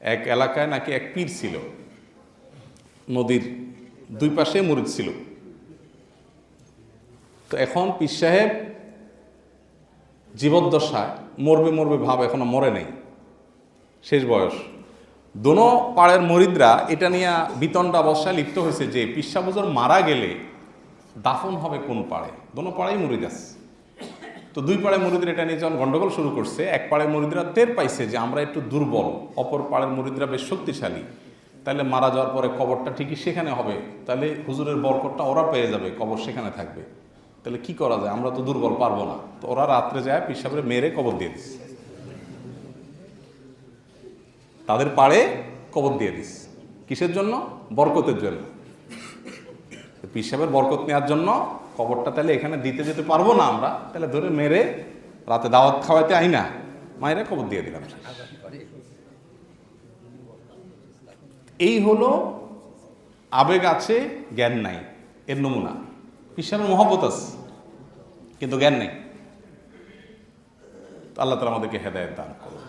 এক এলাকায় নাকি এক পীর ছিল। নদীর দুই পাশে মুরিদ ছিল। তো এখন পীর সাহেব জীবদ্দশায় মরবে মরবে ভাব এখনও মরে নেই। শেষ বয়স। দোনো পাড়ের মরিদরা এটা নিয়ে বিতণ্ডা অবস্থায় লিপ্ত হয়েছে যে পিসাবুজর মারা গেলে দাফন হবে কোন পাড়ে? দোনো পাড়াই মরিদ আছে। তো দুই পাড়ের মরিদরা এটা নিয়ে যখন গন্ডগোল শুরু করছে, এক পাড়ের মরিদরা টের পাইছে যে আমরা একটু দুর্বল, অপর পাড়ের মরিদরা বেশ শক্তিশালী। তাহলে মারা যাওয়ার পরে কবরটা ঠিকই সেখানে হবে। তাহলে হুজুরের বরকটটা ওরা পেয়ে যাবে, কবর সেখানে থাকবে। তাহলে কি করা যায়? আমরা তো দুর্বল, পারব না। তো ওরা রাত্রে যায় পিসাবরে মেরে কবর দিয়ে দিচ্ছে তাদের পাড়ে কবর দিয়ে দিস কিসের জন্য? বরকতের জন্য। পিসাবের বরকত নেওয়ার জন্য কবরটা তাহলে এখানে দিতে যেতে পারব না আমরা। তাহলে ধরে মেরে রাতে দাওয়াত খাওয়াইতে আই না। মায়েরা কবর দিয়ে দিলাম। এই হলো আবেগ আছে, জ্ঞান নাই। এর নমুনা। পিসাবের মহব্বত আছে, কিন্তু জ্ঞান নেই। আল্লাহ তালা আমাদেরকে হেদায়ত দান করুন।